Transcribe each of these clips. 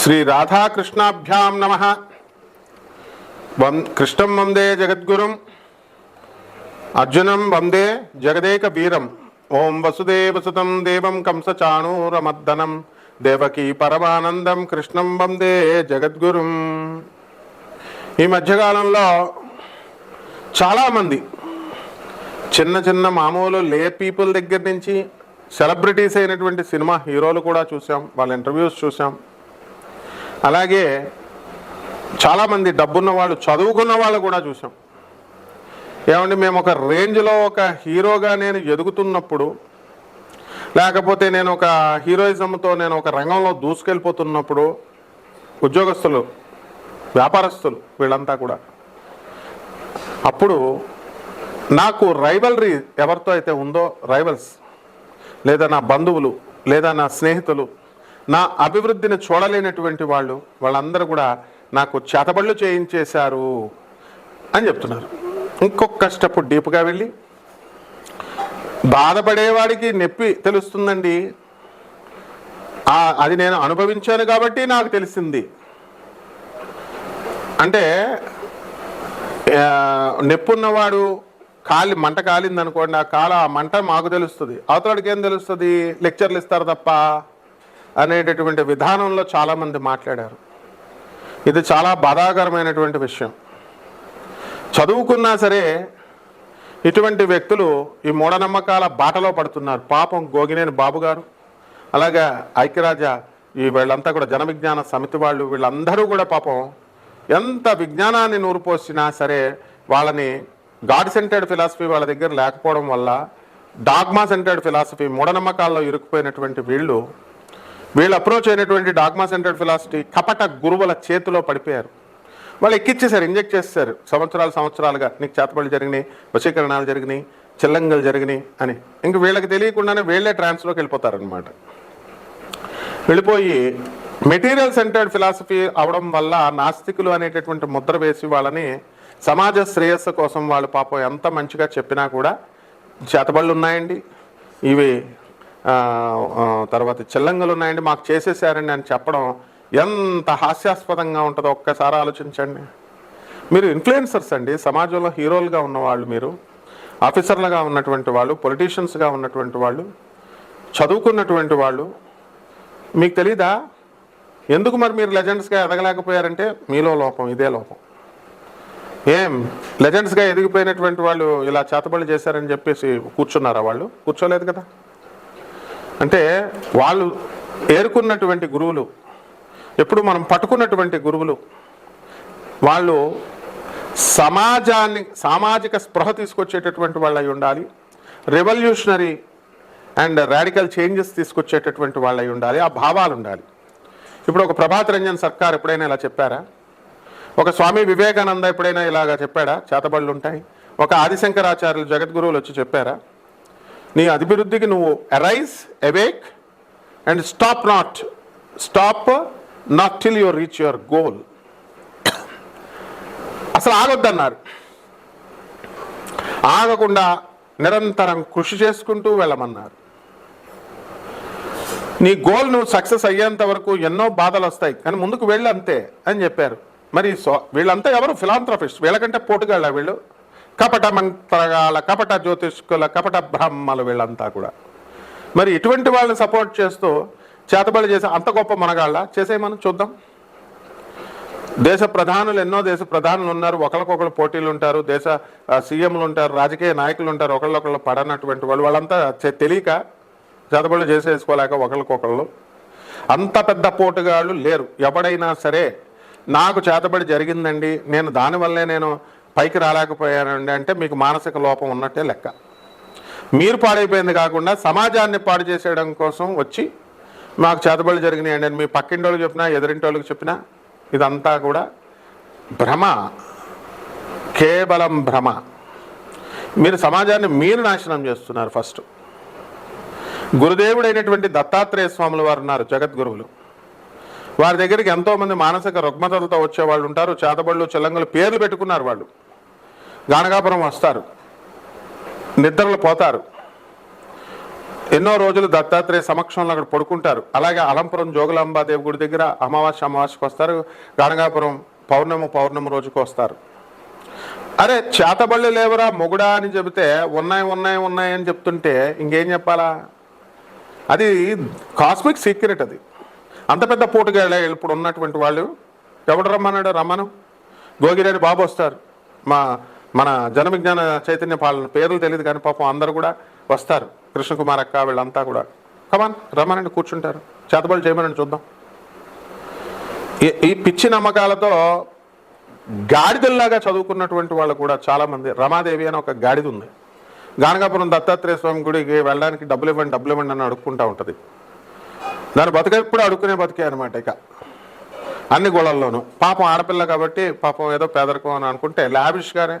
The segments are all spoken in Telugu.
శ్రీ రాధాకృష్ణాభ్యాం నమ. వం కృష్ణం వందే జగద్గురుం అర్జునం వందే జగదేక వీరం ఓం వసుదేవసుతం దేవం కంసచాణూరమర్దనం దేవకీ పరమానందం కృష్ణం వందే జగద్గురుం. ఈ మధ్యకాలంలో చాలామంది చిన్న చిన్న మామూలు లే పీపుల్ దగ్గర నుంచి సెలబ్రిటీస్ అయినటువంటి సినిమా హీరోలు కూడా చూసాం వాళ్ళ ఇంటర్వ్యూస్ చూసాం. అలాగే చాలామంది డబ్బున్న వాళ్ళు చదువుకున్న వాళ్ళు కూడా చూసాం ఏమండి మేము ఒక రేంజ్లో ఒక హీరోగా నేను ఎదుగుతున్నప్పుడు లేకపోతే నేను ఒక హీరోయిజంతో నేను ఒక రంగంలో దూసుకెళ్ళిపోతున్నప్పుడు ఉద్యోగస్తులు వ్యాపారస్తులు వీళ్ళంతా కూడా. అప్పుడు నాకు రైవల్రీ ఎవరితో అయితే ఉందో రైవల్స్ లేదా నా బంధువులు లేదా నా స్నేహితులు నా అభివృద్ధిని చూడలేనటువంటి వాళ్ళు వాళ్ళందరూ కూడా నాకు చేతబళ్ళు చేయించేశారు అని చెప్తున్నారు. ఇంకొక స్టెప్ డీప్గా వెళ్ళి బాధపడేవాడికి నొప్పి తెలుస్తుందండి. అది నేను అనుభవించాను కాబట్టి నాకు తెలిసింది. అంటే ఆ, నొప్పున్నవాడు కాలి మంట కాలింది అనుకోండి ఆ కాల ఆ మంట మాకు తెలుస్తుంది. అవతలకి ఏం తెలుస్తుంది? లెక్చర్లు ఇస్తారు తప్ప. అనేటటువంటి విధానంలో చాలామంది మాట్లాడారు. ఇది చాలా బాధాకరమైనటువంటి విషయం. చదువుకున్నా సరే ఇటువంటి వ్యక్తులు ఈ మూఢనమ్మకాల బాటలో పడుతున్నారు. పాపం గోగినేని బాబు గారు అలాగే ఐక్యరాజ్య ఈ వీళ్ళంతా కూడా జనవిజ్ఞాన సమితి వాళ్ళు వీళ్ళందరూ కూడా పాపం ఎంత విజ్ఞానాన్ని నూరుపోసినా సరే వాళ్ళని గాడ్ సెంటర్డ్ ఫిలాసఫీ వాళ్ళ దగ్గర లేకపోవడం వల్ల డాగ్మా సెంటర్డ్ ఫిలాసఫీ మూఢనమ్మకాల్లో ఇరుక్కుపోయినటువంటి వీళ్ళు వీళ్ళు అప్రోచ్ అయినటువంటి డాగ్మా సెంటర్డ్ ఫిలాసఫీ కపట గురువుల చేతిలో పడిపోయారు. వాళ్ళు ఎక్కిచ్చేసారు ఇంజెక్ట్ చేస్తారు సంవత్సరాలు సంవత్సరాలుగా నీకు చేతబడి జరిగినాయి వశీకరణాలు జరిగినాయి చిల్లంగలు జరిగినాయి అని. ఇంక వీళ్ళకి తెలియకుండానే వీళ్ళే ట్రాన్స్లోకి వెళ్ళిపోతారనమాట వెళ్ళిపోయి మెటీరియల్ సెంటర్డ్ ఫిలాసఫీ అవడం వల్ల నాస్తికులు అనేటటువంటి ముద్ర వేసి వాళ్ళని సమాజ శ్రేయస్సు కోసం వాళ్ళు పాపం ఎంత మంచిగా చెప్పినా కూడా చేతబళ్ళు ఉన్నాయండి. ఇవి తర్వాత చిల్లంగలు ఉన్నాయండి మాకు చేసేసారండి అని చెప్పడం ఎంత హాస్యాస్పదంగా ఉంటుందో ఒక్కసారి ఆలోచించండి. మీరు ఇన్ఫ్లుయెన్సర్స్ అండి సమాజంలో హీరోలుగా ఉన్నవాళ్ళు మీరు ఆఫీసర్లుగా ఉన్నటువంటి వాళ్ళు పొలిటీషియన్స్గా ఉన్నటువంటి వాళ్ళు చదువుకున్నటువంటి వాళ్ళు. మీకు తెలీదా? ఎందుకు మరి మీరు లెజెండ్స్గా ఎదగలేకపోయారంటే మీలో లోపం ఇదే లోపం. ఏం? లెజెండ్స్గా ఎదిగిపోయినటువంటి వాళ్ళు ఇలా చేతబడి చేశారని చెప్పేసి కూర్చున్నారా వాళ్ళు? కూర్చోలేదు కదా? అంటే వాళ్ళు ఏరుకున్నటువంటి గురువులు ఎప్పుడు మనం పట్టుకున్నటువంటి గురువులు వాళ్ళు సమాజాన్ని సామాజిక స్పృహ తీసుకొచ్చేటటువంటి వాళ్ళు అయి ఉండాలి రెవల్యూషనరీ అండ్ రాడికల్ చేంజెస్ తీసుకొచ్చేటటువంటి వాళ్ళు అయి ఉండాలి ఆ భావాలు ఉండాలి. ఇప్పుడు ఒక ప్రభాత్ రంజన్ సర్కార్ ఎప్పుడైనా ఇలా చెప్పారా? ఒక స్వామి వివేకానంద ఎప్పుడైనా ఇలాగా చెప్పాడా? చేతబడులు ఉంటాయి. ఒక ఆదిశంకరాచార్యులు జగద్గురువులు వచ్చి చెప్పారా? నీ అభివృద్ధికి నువ్వు arise awake and stop not stop not till your reach your goal అసలు ఆగొద్దన్నారు. ఆగకుండా నిరంతరం కృషి చేసుకుంటూ వెళ్ళమన్నారు. నీ గోల్ నువ్వు సక్సెస్ అయ్యేంత వరకు ఎన్నో బాధలు వస్తాయి. కానీ ముందుకు వెళ్ళంతే అని చెప్పారు. మరి సో వీళ్ళంతా ఎవరు? ఫిలాంథ్రఫిస్ట్ వీళ్ళకంటే పోటుగాళ్ళ వీళ్ళు? కపట మంత్రగాల కపట జ్యోతిష్కుల కపట బ్రహ్మలు వీళ్ళంతా కూడా. మరి ఇటువంటి వాళ్ళని సపోర్ట్ చేస్తూ చేతబడి చేసే అంత గొప్ప మనగాళ్ళ చేసేయమని చూద్దాం. దేశ ప్రధానులు ఎన్నో దేశ ప్రధానులు ఉన్నారు. ఒకరికొకరు పోటీలు ఉంటారు దేశ సీఎంలు ఉంటారు రాజకీయ నాయకులు ఉంటారు ఒకళ్ళొకళ్ళు పడనటువంటి వాళ్ళు. వాళ్ళంతా తెలియక చేతబడులు చేసేసుకోలేక ఒకరికొకళ్ళు అంత పెద్ద పోటుగాళ్ళు లేరు. ఎవడైనా సరే నాకు చేతబడి జరిగిందండి. నేను దానివల్లే నేను పైకి రాలేకపోయారండి అంటే మీకు మానసిక లోపం ఉన్నట్టే లెక్క. మీరు పాడైపోయింది కాకుండా సమాజాన్ని పాడు చేసేయడం కోసం వచ్చి మాకు చేతబడులు జరిగినాయండి. అని మీ పక్కింటి వాళ్ళకి చెప్పినా ఎదిరింటి వాళ్ళకి చెప్పినా ఇదంతా కూడా భ్రమ. కేవలం భ్రమ. మీరు సమాజాన్ని మీరు నాశనం చేస్తున్నారు ఫస్ట్. గురుదేవుడైనటువంటి దత్తాత్రేయ స్వాములు వారు ఉన్నారు జగద్గురువులు. వారి దగ్గరికి ఎంతోమంది మానసిక రుగ్మతలతో వచ్చే వాళ్ళు ఉంటారు చేతబళ్ళు చెల్లంగులు పేర్లు పెట్టుకున్నారు వాళ్ళు. గానగాపురం వస్తారు. నిద్రలు పోతారు. ఎన్నో రోజులు దత్తాత్రేయ సమక్షంలో అక్కడ పడుకుంటారు. అలాగే అలంపురం జోగులాంబాదేవి గుడి దగ్గర అమావాస్య అమావాస్యకు వస్తారు. గానగాపురం పౌర్ణమి పౌర్ణమి రోజుకు వస్తారు. అరే చేతబళ్ళు లేవరా మొగుడా అని చెబితే ఉన్నాయి ఉన్నాయి ఉన్నాయి అని చెప్తుంటే ఇంకేం చెప్పాలా? అది కాస్మిక్ సీక్రెట్ అది. అంత పెద్ద పోటుగా ఇప్పుడు ఉన్నటువంటి వాళ్ళు ఎవడు రమ్మన్నాడు? రమ్మను. గోగిరేని బాబు వస్తారు. మా మన జన విజ్ఞాన చైతన్య పాలన పేర్లు తెలియదు కానీ పాపం అందరూ కూడా వస్తారు. కృష్ణకుమార్ అక్క వీళ్ళంతా కూడా. కమాన్ రమ్మనండి కూర్చుంటారు. చేతబడులు చేయమనండి చూద్దాం. ఈ- ఈ పిచ్చి నమ్మకాలతో గాడిదల్లాగా చదువుకున్నటువంటి వాళ్ళు కూడా చాలా మంది రమాదేవి అని ఒక గాడిద ఉంది. గానగాపురం దత్తాత్రేయ స్వామి గుడికి వెళ్ళడానికి డబ్బులు ఇవ్వండి డబ్బులు ఇవ్వండి అని అడుక్కుంటా ఉంటుంది. దాని బతుక ఎప్పుడు అడుక్కునే బతికే అనమాట ఇక. అన్ని గోళల్లోనూ. పాపం ఆడపిల్ల కాబట్టి పాపం ఏదో పేదరికం అని అనుకుంటే లావిష్గానే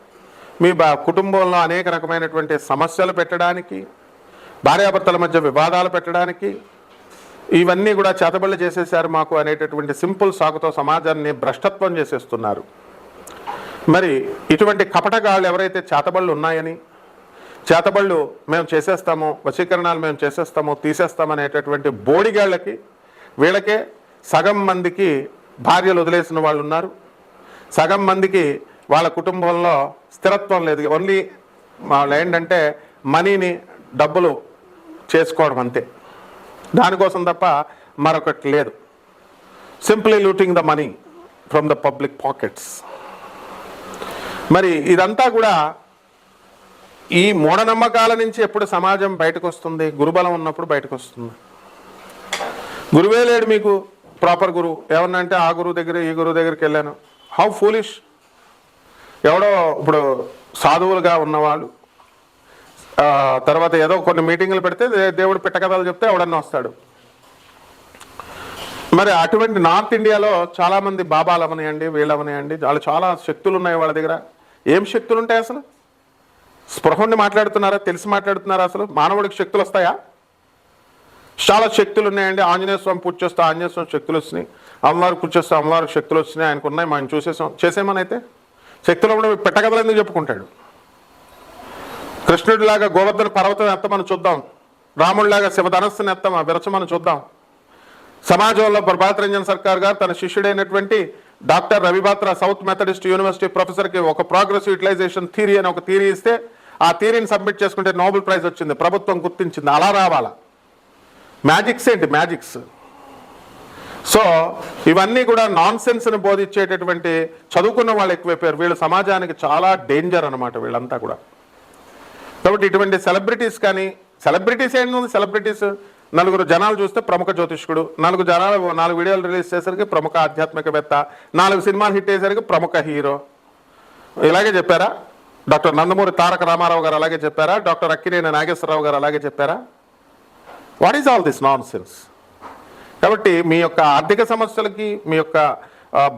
మీ కుటుంబంలో అనేక రకమైనటువంటి సమస్యలు పెట్టడానికి భార్యాభర్తల మధ్య వివాదాలు పెట్టడానికి ఇవన్నీ కూడా చేతబళ్ళు చేసేసారు మాకు అనేటటువంటి సింపుల్ సాకుతో సమాజాన్ని భ్రష్టత్వం చేసేస్తున్నారు. మరి ఇటువంటి కపటగాళ్ళు ఎవరైతే చేతబళ్ళు ఉన్నాయని చేతబళ్ళు మేము చేసేస్తాము వశీకరణాలు మేము చేసేస్తాము తీసేస్తామనేటటువంటి బోడిగాళ్ళకి వీళ్ళకే సగం మందికి భార్యలు వదిలేసిన వాళ్ళు ఉన్నారు. సగం మందికి వాళ్ళ కుటుంబంలో స్థిరత్వం లేదు. ఓన్లీ వాళ్ళు ఏంటంటే మనీని డబ్బులు చేసుకోవడం అంతే. దానికోసం తప్ప మరొకటి లేదు. Simply looting the money from the public pockets మరి ఇదంతా కూడా ఈ మూఢనమ్మకాల నుంచి ఎప్పుడు సమాజం బయటకు వస్తుంది గురుబలం ఉన్నప్పుడు బయటకు వస్తుంది గురువే లేడు మీకు ప్రాపర్ గురువు ఏమన్నా అంటే ఆ గురువు దగ్గర ఈ గురువు దగ్గరికి వెళ్ళాను. హౌ ఫూలిష్ ఎవడో ఇప్పుడు సాధువులుగా ఉన్నవాళ్ళు తర్వాత ఏదో కొన్ని మీటింగులు పెడితే దేవుడు పిట్టకథలు చెప్తే ఎవడన్నా వస్తాడు. మరి అటువంటి నార్త్ ఇండియాలో చాలామంది బాబాలు అవనియండి వీళ్ళు అవనియండి వాళ్ళు చాలా శక్తులు ఉన్నాయి వాళ్ళ దగ్గర. ఏం శక్తులు ఉంటాయి అసలు? స్పృహండి మాట్లాడుతున్నారా తెలిసి మాట్లాడుతున్నారా అసలు? మానవుడికి శక్తులు వస్తాయా? చాలా శక్తులు ఉన్నాయండి ఆంజనేయ స్వామి పూజ చేస్తే ఆంజనేయ స్వామి శక్తులు వచ్చినాయి అమ్మవారికి పూజ చేస్తే అమ్మవారికి శక్తులు వచ్చినాయి ఆయనకు ఉన్నాయి మనం చూసేసాం. చేసేమని అయితే శక్తులు కూడా పెట్టకథలు ఎందుకు చెప్పుకుంటాడు? కృష్ణుడిలాగా గోవర్ధన పర్వతం ఎత్తమని చూద్దాం. రాముడిలాగా శివధనస్సుని ఎత్తమా విరచమని చూద్దాం. సమాజంలో ప్రభాత్ రంజన్ సర్కార్ గారు తన శిష్యుడైనటువంటి doctor Ravibatra south methodist university ప్రొఫెసర్కి ఒక ప్రోగ్రెస్ యూటిలైజేషన్ థీరీ అని ఒక థీరీ ఇస్తే ఆ థియరీని సబ్మిట్ చేసుకుంటే నోబెల్ ప్రైజ్ వచ్చింది. ప్రభుత్వం గుర్తించింది. అలా రావాలా? మ్యాజిక్స్ ఏంటి? మ్యాజిక్స్. సో ఇవన్నీ కూడా నాన్ సెన్స్ని బోధించేటటువంటి చదువుకున్న వాళ్ళు ఎక్కువైపోయారు. వీళ్ళు సమాజానికి చాలా డేంజర్ అనమాట వీళ్ళంతా కూడా. కాబట్టి ఇటువంటి సెలబ్రిటీస్ కానీ సెలబ్రిటీస్ ఏంటి సెలబ్రిటీస్ నలుగురు జనాలు చూస్తే ప్రముఖ జ్యోతిష్కుడు నాలుగు జనాలు నాలుగు వీడియోలు రిలీజ్ చేసరికి ప్రముఖ ఆధ్యాత్మికవేత్త నాలుగు సినిమాలు హిట్ అయ్యేసరికి ప్రముఖ హీరో. ఇలాగే చెప్పారా? డాక్టర్ నందమూరి తారక రామారావు గారు అలాగే చెప్పారా? డాక్టర్ అక్కినేని నాగేశ్వరరావు గారు అలాగే చెప్పారా? What is all this nonsense కాబట్టి మీ యొక్క ఆర్థిక సమస్యలకి మీ యొక్క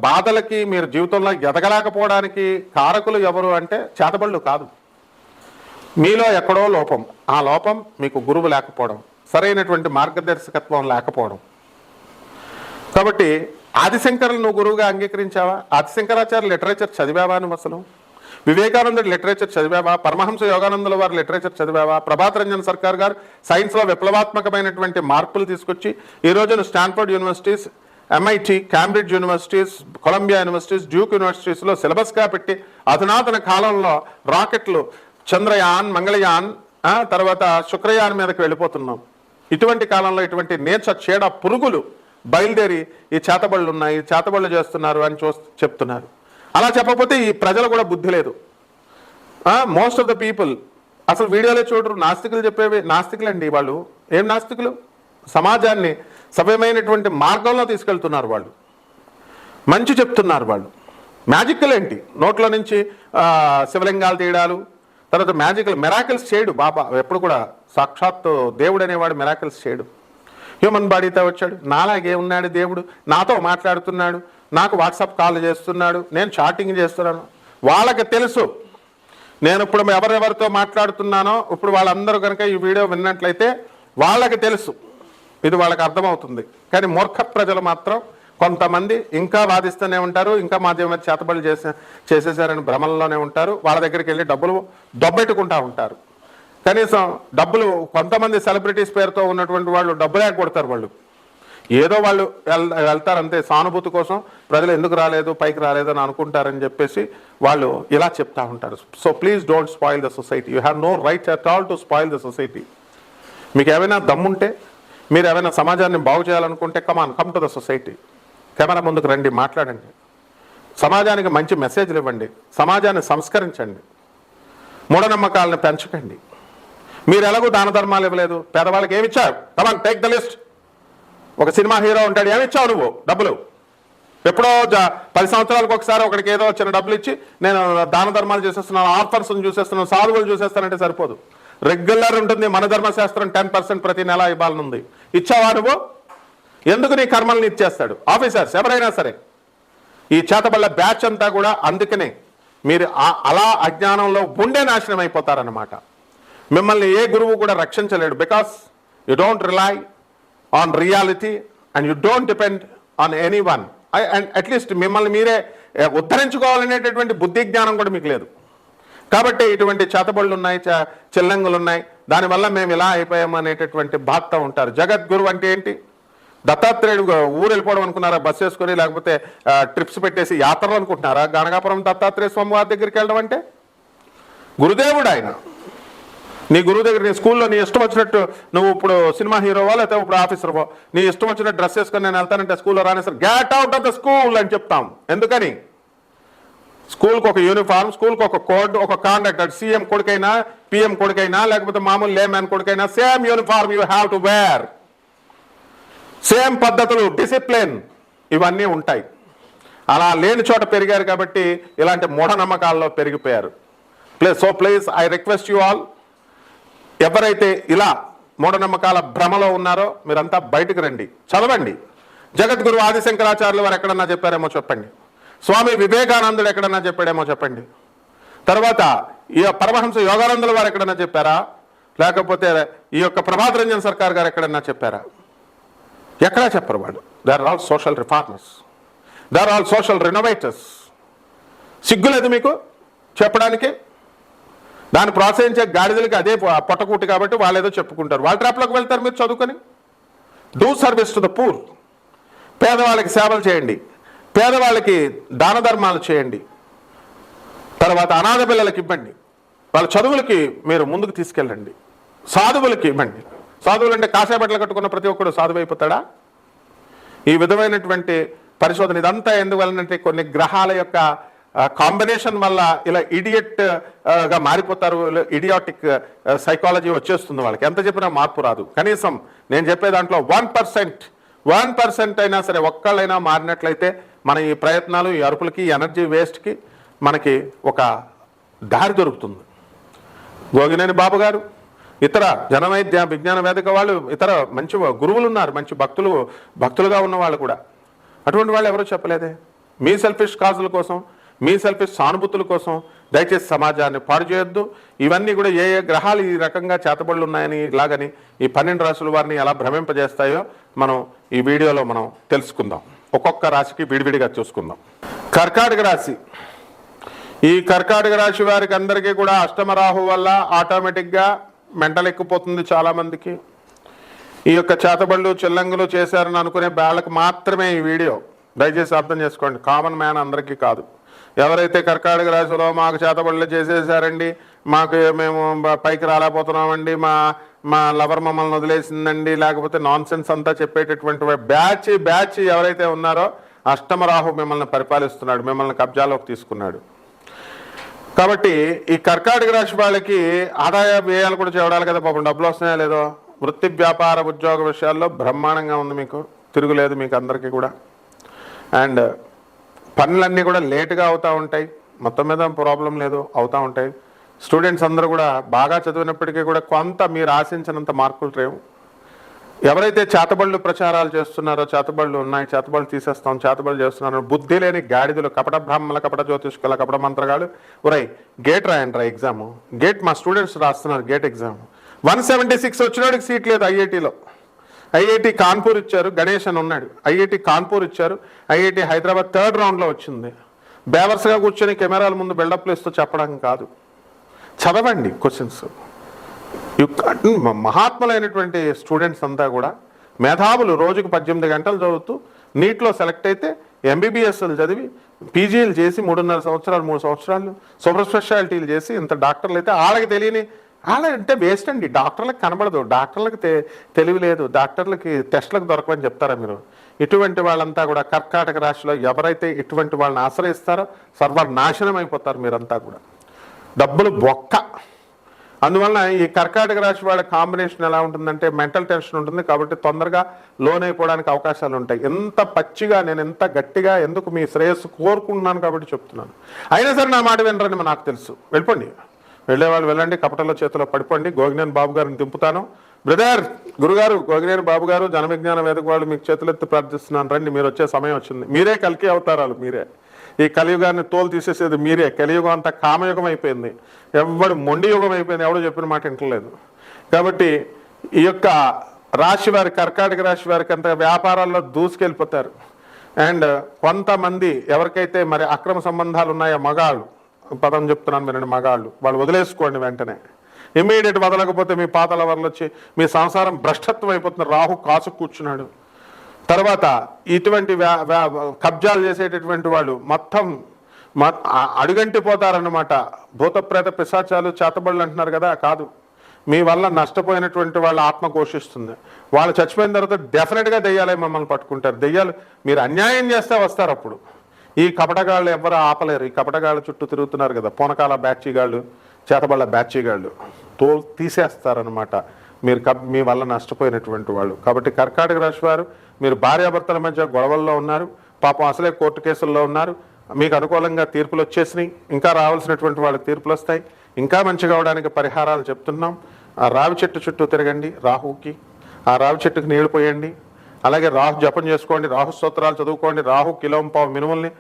బాధలకి మీరు జీవితంలో ఎదగలేకపోవడానికి కారకులు ఎవరు అంటే చేతబళ్ళు కాదు. మీలో ఎక్కడో లోపం. ఆ లోపం మీకు గురువు లేకపోవడం సరైనటువంటి మార్గదర్శకత్వం లేకపోవడం. కాబట్టి ఆదిశంకరులు నువ్వు గురువుగా అంగీకరించావా? ఆదిశంకరాచార్య లిటరేచర్ చదివావా నువ్వు అసలు? వివేకానందుడు లిటరేచర్ చదివావా? పరమహంస యోగానందుల వారి లిటరేచర్ చదివావా? ప్రభాత్ రంజన్ సర్కార్ గారు సైన్స్లో విప్లవాత్మకమైనటువంటి మార్పులు తీసుకొచ్చి ఈ రోజున Stanford universities MIT Cambridge universities Columbia universities Duke యూనివర్సిటీస్లో సిలబస్గా పెట్టి అధునాతన కాలంలో రాకెట్లు చంద్రయాన్ మంగళయాన్ తర్వాత శుక్రయాన్ మీదకి వెళ్ళిపోతున్నాం. ఇటువంటి కాలంలో ఇటువంటి నేచ చీడ పురుగులు బయలుదేరి ఈ చేతబళ్ళు ఉన్నాయి చేతబళ్ళు చేస్తున్నారు అని చూ చెప్తున్నారు. అలా చెప్పకపోతే ఈ ప్రజలు కూడా బుద్ధి లేదు. మోస్ట్ ఆఫ్ ద పీపుల్ అసలు వీడియోలో చూడరు నాస్తికులు చెప్పేవి నాస్తికులండి వాళ్ళు. ఏం నాస్తికులు? సమాజాన్ని సభ్యమైనటువంటి మార్గంలో తీసుకెళ్తున్నారు వాళ్ళు. మంచి చెప్తున్నారు వాళ్ళు. మ్యాజిక్లు ఏంటి? నోట్లో నుంచి శివలింగాలు తీయడాలు తర్వాత మ్యాజికల్ మెరాకిల్స్ చేయడు బాబా. ఎప్పుడు కూడా సాక్షాత్తు దేవుడు అనేవాడు మెరాకిల్స్ చేయడు. హ్యూమన్ బాడీతో వచ్చాడు. నాలాగే ఉన్నాడు దేవుడు. నాతో మాట్లాడుతున్నాడు. నాకు వాట్సాప్ కాల్ చేస్తున్నాడు నేను చాటింగ్ చేస్తున్నాను. వాళ్ళకి తెలుసు. నేను ఇప్పుడు ఎవరెవరితో మాట్లాడుతున్నానో ఇప్పుడు వాళ్ళందరూ కనుక ఈ వీడియో విన్నట్లయితే వాళ్ళకి తెలుసు. ఇది వాళ్ళకి అర్థమవుతుంది. కానీ మూర్ఖ ప్రజలు మాత్రం కొంతమంది ఇంకా వాదిస్తూనే ఉంటారు ఇంకా మాధ్యమ జీవన చేతబడి చేసే చేసేసారని భ్రమల్లోనే ఉంటారు. వాళ్ళ దగ్గరికి వెళ్ళి డబ్బులు దొబ్బెట్టుకుంటా ఉంటారు. కనీసం డబ్బులు కొంతమంది సెలబ్రిటీస్ పేరుతో ఉన్నటువంటి వాళ్ళు డబ్బులే కొడతారు వాళ్ళు. ఏదో వాళ్ళు వెల్ వెళ్తారు అంతే. సానుభూతి కోసం ప్రజలు ఎందుకు రాలేదు పైకి రాలేదు అని అనుకుంటారని చెప్పేసి వాళ్ళు ఇలా చెప్తా ఉంటారు. So please don't spoil the society you have no right at all to spoil the society మీకు ఏమైనా దమ్ముంటే మీరు ఏమైనా సమాజాన్ని బాగు చేయాలనుకుంటే come on come to the society camera ముందుకు రండి మాట్లాడండి. సమాజానికి మంచి మెసేజ్లు ఇవ్వండి. సమాజాన్ని సంస్కరించండి. మూఢనమ్మకాలను పెంచకండి. మీరు ఎలాగో దాన ధర్మాలు ఇవ్వలేదు. పేదవాళ్ళకి ఏమి ఇచ్చారు? Come on take the list ఒక సినిమా హీరో ఉంటాడు ఏమి ఇచ్చావు నువ్వు? డబ్బులు. ఎప్పుడో జ- పది సంవత్సరాలకు ఒకసారి ఒకడికి ఏదో చిన్న డబ్బులు ఇచ్చి నేను దాన ధర్మాలు చేసేస్తున్నాను ఆర్ఫర్స్ చూసేస్తున్నాను సాధువులు చూసేస్తానంటే సరిపోదు. రెగ్యులర్ ఉంటుంది మన ధర్మశాస్త్రం టెన్ పర్సెంట్ ప్రతి నెల ఇవ్వాలనుంది. ఇచ్చావా నువ్వు? ఎందుకు నీ కర్మల్ని ఇచ్చేస్తాడు ఆఫీసర్స్ ఎవరైనా సరే. ఈ చేతబళ్ళ బ్యాచ్ అంతా కూడా అందుకనే మీరు అలా అజ్ఞానంలో ఉండే నాశనం అయిపోతారనమాట మిమ్మల్ని ఏ గురువు కూడా రక్షించలేడు because you don't rely on reality and you don't depend on anyone and at least మిమ్మల్ని మీరే eh, ఉద్ధరించుకోవాలనేటటువంటి బుద్ధి జ్ఞానం కూడా మీకు లేదు. కాబట్టి ఇటువంటి చేతబళ్ళు ఉన్నాయి చ- చిల్లంగులు ఉన్నాయి. దానివల్ల మేము ఇలా అయిపోయాము అనేటటువంటి బాధ ఉంటారు. జగద్గురు అంటే ఏంటి? దత్తాత్రేయుడు ఊరు వెళ్ళిపోవడం అనుకున్నారా? బస్ వేసుకొని లేకపోతే ట్రిప్స్ పెట్టేసి యాత్రలు అనుకుంటున్నారా? గణగాపురం దత్తాత్రేయ స్వామి వారి దగ్గరికి వెళ్ళడం అంటే? గురుదేవుడు ఆయన. నీ గురువు దగ్గర నీ స్కూల్లో నీ ఇష్టం వచ్చినట్టు నువ్వు ఇప్పుడు సినిమా హీరోవా లేకపోతే ఇప్పుడు ఆఫీసర్వో? నీ ఇష్టం వచ్చినట్టు డ్రెస్ వేసుకొని నేను వెళ్తానంటే స్కూల్లో రానేసరి get out of the school అని చెప్తాం. ఎందుకని? స్కూల్కి ఒక యూనిఫామ్ స్కూల్కి ఒక కోడ్ ఒక కాండక్ట్ అటు సీఎం కొడుకైనా పిఎం కొడుకైనా లేకపోతే మామూలు లేమ్యాన్ కొడుకైనా same uniform you have to wear same పద్ధతులు డిసిప్లిన్ ఇవన్నీ ఉంటాయి. అలా లేని చోట పెరిగారు కాబట్టి ఇలాంటి మూఢనమ్మకాల్లో పెరిగిపోయారు. Play so please I request you all ఎవరైతే ఇలా మూఢనమ్మకాల భ్రమలో ఉన్నారో మీరంతా బయటకు రండి. చదవండి. జగద్గురు ఆదిశంకరాచార్యులు వారు ఎక్కడన్నా చెప్పారేమో చెప్పండి. స్వామి వివేకానందుడు ఎక్కడన్నా చెప్పాడేమో చెప్పండి. తర్వాత ఈ పరమహంస యోగానందుల వారు ఎక్కడన్నా చెప్పారా? లేకపోతే ఈ యొక్క ప్రభాత్ రంజన్ సర్కార్ గారు ఎక్కడన్నా చెప్పారా? ఎక్కడా చెప్పరు వాళ్ళు. They are all social reformers they are all social renovators సిగ్గులేదు మీకు చెప్పడానికి? దాన్ని ప్రోత్సహించే గాడిదలకి అదే పొట్టకూటి కాబట్టి వాళ్ళు ఏదో చెప్పుకుంటారు. వాళ్ళ ట్రాప్లోకి వెళ్తారు మీరు చదువుకొని? Do service to the poor పేదవాళ్ళకి సేవలు చేయండి. పేదవాళ్ళకి దాన ధర్మాలు చేయండి. తర్వాత అనాథ పిల్లలకి ఇవ్వండి. వాళ్ళ చదువులకి మీరు ముందుకు తీసుకెళ్ళండి. సాధువులకి ఇవ్వండి. సాధువులు అంటే కాషాయ బట్టలు కట్టుకున్న ప్రతి ఒక్కడు సాధువు అయిపోతాడా? ఈ విధమైనటువంటి పరిశోధన ఇదంతా ఎందువలనంటే కొన్ని గ్రహాల యొక్క కాంబినేషన్ వల్ల ఇలా ఇడియట్గా మారిపోతారు ఇడియాటిక్ సైకాలజీ వచ్చేస్తుంది వాళ్ళకి. ఎంత చెప్పినా మార్పు రాదు. కనీసం నేను చెప్పే దాంట్లో వన్ పర్సెంట్ వన్ పర్సెంట్ అయినా సరే ఒక్కళ్ళైనా మారినట్లయితే మన ఈ ప్రయత్నాలు ఈ అరుపులకి ఎనర్జీ వేస్ట్కి మనకి ఒక దారి దొరుకుతుంది. గోగినేని బాబు గారు ఇతర జనవైద్య విజ్ఞాన వేదిక వాళ్ళు ఇతర మంచి గురువులు ఉన్నారు మంచి భక్తులు భక్తులుగా ఉన్న వాళ్ళు కూడా. అటువంటి వాళ్ళు ఎవరూ చెప్పలేదే. మీ సెల్ఫిష్ కాజుల కోసం మీ సెల్ఫిష్ సానుభూతుల కోసం దయచేసి సమాజాన్ని పాడు చేయొద్దు. ఇవన్నీ కూడా ఏ ఏ గ్రహాలు ఈ రకంగా చేతబడులు ఉన్నాయని ఇలాగని ఈ పన్నెండు రాశుల వారిని ఎలా భ్రమింపజేస్తాయో మనం ఈ వీడియోలో మనం తెలుసుకుందాం. ఒక్కొక్క రాశికి విడివిడిగా చూసుకుందాం. కర్కాటక రాశి. ఈ కర్కాటక రాశి వారికి అందరికీ కూడా అష్టమ రాహు వల్ల ఆటోమేటిక్గా మెంటల్ ఎక్కిపోతుంది చాలామందికి. ఈ యొక్క చేతబళ్ళు చెల్లంగులు చేశారని అనుకునే వాళ్ళకి మాత్రమే ఈ వీడియో. దయచేసి అర్థం చేసుకోండి. కామన్ మ్యాన్ అందరికీ కాదు. ఎవరైతే కర్కాటక రాశిలో మాకు చేతబడులు చేసేసారండి మాకు మేము పైకి రాలేకపోతున్నామండి మా మా లవర్ మమ్మల్ని వదిలేసిందండి లేకపోతే నాన్ సెన్స్ అంతా చెప్పేటటువంటి బ్యాచ్ బ్యాచ్ ఎవరైతే ఉన్నారో అష్టమరాహు మిమ్మల్ని పరిపాలిస్తున్నాడు మిమ్మల్ని కబ్జాలోకి తీసుకున్నాడు. కాబట్టి ఈ కర్కాటక రాశి వాళ్ళకి ఆదాయ వ్యయాలు కూడా చూడాలి కదా పాపం డబ్బులు వస్తున్నాయో లేదో? వృత్తి వ్యాపార ఉద్యోగ విషయాల్లో బ్రహ్మాండంగా ఉంది మీకు తిరుగులేదు మీకు అందరికీ కూడా. అండ్ పనులన్నీ కూడా లేటుగా అవుతూ ఉంటాయి. మొత్తం మీద ప్రాబ్లం లేదు అవుతూ ఉంటాయి. స్టూడెంట్స్ అందరూ కూడా బాగా చదివినప్పటికీ కూడా కొంత మీరు ఆశించినంత మార్కులు రేవు ఎవరైతే చేతబళ్ళు ప్రచారాలు చేస్తున్నారో చేతబళ్ళు ఉన్నాయి చేతబళ్ళు తీసేస్తాం చేతబళ్ళు చేస్తున్నారో బుద్ధి లేని గాడిదలు కపట బ్రాహ్మణుల కపట జ్యోతిష్కుల కపట మంత్రగాళ్ళు ఒరై గేట్ రాయండి రా ఎగ్జామ్. గేట్ మా స్టూడెంట్స్ రాస్తున్నారు GATE exam. One seventy six వచ్చినోడికి seat లేదు ఐఐటీలో. ఐఐటి కాన్పూర్ ఇచ్చారు గణేష్ అని ఉన్నాడు. ఐఐటి కాన్పూర్ ఇచ్చారు ఐఐటి హైదరాబాద్ థర్డ్ రౌండ్లో వచ్చింది. బేవర్స్గా కూర్చొని కెమెరాల ముందు బిల్డప్లు ఇస్తూ చెప్పడం కాదు. చదవండి క్వశ్చన్స్. యు- మహాత్ములైనటువంటి స్టూడెంట్స్ అంతా కూడా మేధావులు రోజుకు పద్దెనిమిది గంటలు చదువుతూ నీట్లో సెలెక్ట్ అయితే ఎంబీబీఎస్లు చదివి పీజీలు చేసి మూడున్నర సంవత్సరాలు మూడు సంవత్సరాలు సూపర్ స్పెషాలిటీలు చేసి ఇంత డాక్టర్లు అయితే వాళ్ళకి తెలియని అలా అంటే వేస్ట్ అండి. డాక్టర్లకు కనబడదు. డాక్టర్లకు తె తెలివి లేదు. డాక్టర్లకి టెస్ట్లకు దొరకవని చెప్తారా మీరు? ఇటువంటి వాళ్ళంతా కూడా కర్కాటక రాశిలో ఎవరైతే ఇటువంటి వాళ్ళని ఆశ్రయిస్తారో సర్వనాశనం అయిపోతారు మీరంతా కూడా. డబ్బులు బొక్క. అందువలన ఈ కర్కాటక రాశి వాళ్ళ కాంబినేషన్ ఎలా ఉంటుందంటే మెంటల్ టెన్షన్ ఉంటుంది కాబట్టి తొందరగా లోన్ అయిపోవడానికి అవకాశాలు ఉంటాయి. ఎంత పచ్చిగా నేను ఎంత గట్టిగా ఎందుకు మీ శ్రేయస్సు కోరుకుంటున్నాను కాబట్టి చెప్తున్నాను. అయినా సరే నా మాట వినరని నాకు తెలుసు. వెళ్ళిపోండి. వెళ్ళేవాళ్ళు వెళ్ళండి కపటల చేతిలో పడిపోండి. గోగినేని బాబు గారిని దింపుతాను. బ్రదర్ గురుగారు గోగినేని బాబు గారు జనవిజ్ఞాన వేదిక వాళ్ళు మీకు చేతులెత్తి ప్రార్థిస్తున్నాను. రండి మీరు వచ్చే సమయం వచ్చింది. మీరే కలికి అవతారాలు మీరే. ఈ కలియుగాన్ని తోలు తీసేసేది మీరే. కలియుగం అంతా కామయుగం అయిపోయింది. ఎవడు మొండి యుగం అయిపోయింది ఎవడో చెప్పిన మాట వింటలేదు. కాబట్టి ఈ యొక్క రాశి వారి కర్కాటక రాశి వారికి అంత వ్యాపారాల్లో దూసుకెళ్ళిపోతారు. అండ్ కొంతమంది ఎవరికైతే మరి అక్రమ సంబంధాలు ఉన్నాయో మగాళ్ళు పదం చెప్తున్నాను మీరు మగాళ్ళు. వాళ్ళు వదిలేసుకోండి వెంటనే. ఇమీడియట్ వదలకపోతే మీ పాతల వరలు వచ్చి మీ సంసారం భ్రష్టత్వం అయిపోతుంది. రాహు కాసు కూర్చున్నాడు. తర్వాత ఇటువంటి వ్యా- కబ్జాలు చేసేటటువంటి వాళ్ళు మొత్తం మ- అడుగంటి పోతారన్నమాట. భూతప్రేత పిశాచాలు చేతబడులు అంటున్నారు కదా కాదు. మీ వల్ల నష్టపోయినటువంటి వాళ్ళ ఆత్మ ఘోషిస్తుంది. వాళ్ళు చచ్చిపోయిన తర్వాత డెఫినెట్గా దెయ్యాలే మమ్మల్ని పట్టుకుంటారు. దెయ్యాలు మీరు అన్యాయం చేస్తే వస్తారు అప్పుడు. ఈ కపటగాళ్ళు ఎవరు ఆపలేరు. ఈ కపటగాళ్ళ చుట్టూ తిరుగుతున్నారు కదా పొనకాల బ్యాచీగాళ్ళు చేతబళ్ళ బ్యాచీగాళ్ళు తో తీసేస్తారనమాట మీరు కబ్ మీ వల్ల నష్టపోయినటువంటి వాళ్ళు. కాబట్టి కర్కాటక రాశి వారు మీరు భార్యాభర్తల మధ్య గొడవల్లో ఉన్నారు పాపం అసలే కోర్టు కేసుల్లో ఉన్నారు. మీకు అనుకూలంగా తీర్పులు వచ్చేసినాయి. ఇంకా రావాల్సినటువంటి వాళ్ళకి తీర్పులు వస్తాయి. ఇంకా మంచిగా అవడానికి పరిహారాలు చెప్తున్నాం. ఆ రావి చెట్టు చుట్టూ తిరగండి రాహుకి. ఆ రావి చెట్టుకు నీళ్ళు పోయండి. అలాగే రాహు జపం చేసుకోండి రాహు స్తోత్రాలు చదువుకోండి. రాహు కిలోం పావు మినుముల్ని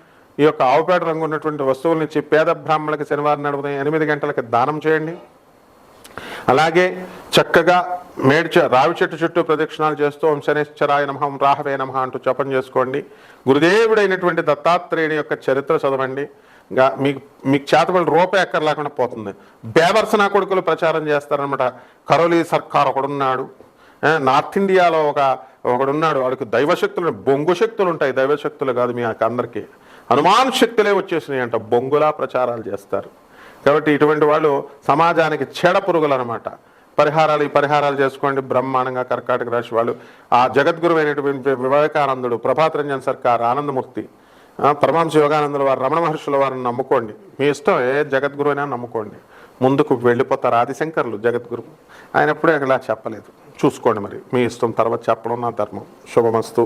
ఈ యొక్క ఆవుపేట రంగు ఉన్నటువంటి వస్తువుల ఇచ్చి పేద బ్రాహ్మణులకు శనివారం నడుపున ఎనిమిది గంటలకి దానం చేయండి. అలాగే చక్కగా మేడి రావి చెట్టు చుట్టూ ప్రదక్షిణాలు చేస్తూ ఓం శనేశ్వరాయ నమః రాహవే నమః అంటూ జపం చేసుకోండి. గురుదేవుడైనటువంటి దత్తాత్రేయుని యొక్క చరిత్ర చదవండి. మీకు మీకు చేతబడి రూపాయి ఎక్కర లేకుండా పోతుంది. బేబర్సన కొడుకులు ప్రచారం చేస్తారనమాట కరోలి సర్కార్ ఒకడున్నాడు. నార్త్ ఇండియాలో ఒక ఒకడున్నాడు. వాడికి దైవశక్తులు బొంగు శక్తులు ఉంటాయి. దైవశక్తులు కాదు మీ అందరికీ. హనుమాన్ శక్తులే వచ్చేసినాయి అంట బొంగులా ప్రచారాలు చేస్తారు. కాబట్టి ఇటువంటి వాళ్ళు సమాజానికి చెడ పురుగులు అనమాట పరిహారాలు ఈ పరిహారాలు చేసుకోండి బ్రహ్మాండంగా కర్కాటక రాశి వాళ్ళు. ఆ జగద్గురు అయినటువంటి వివేకానందుడు ప్రభాత్ రంజన్ సర్కార్ ఆనందమూర్తి పరమాంశ యోగానందుల వారు రమణ మహర్షుల వారిని నమ్ముకోండి. మీ ఇష్టం ఏ జగద్గురు అయినా నమ్ముకోండి. ముందుకు వెళ్ళిపోతారు ఆదిశంకర్లు జగద్గురు. ఆయన ఎప్పుడూ ఇలా చెప్పలేదు. చూసుకోండి మరి మీ ఇష్టం తర్వాత చెప్పడం నా ధర్మం. శుభమస్తు.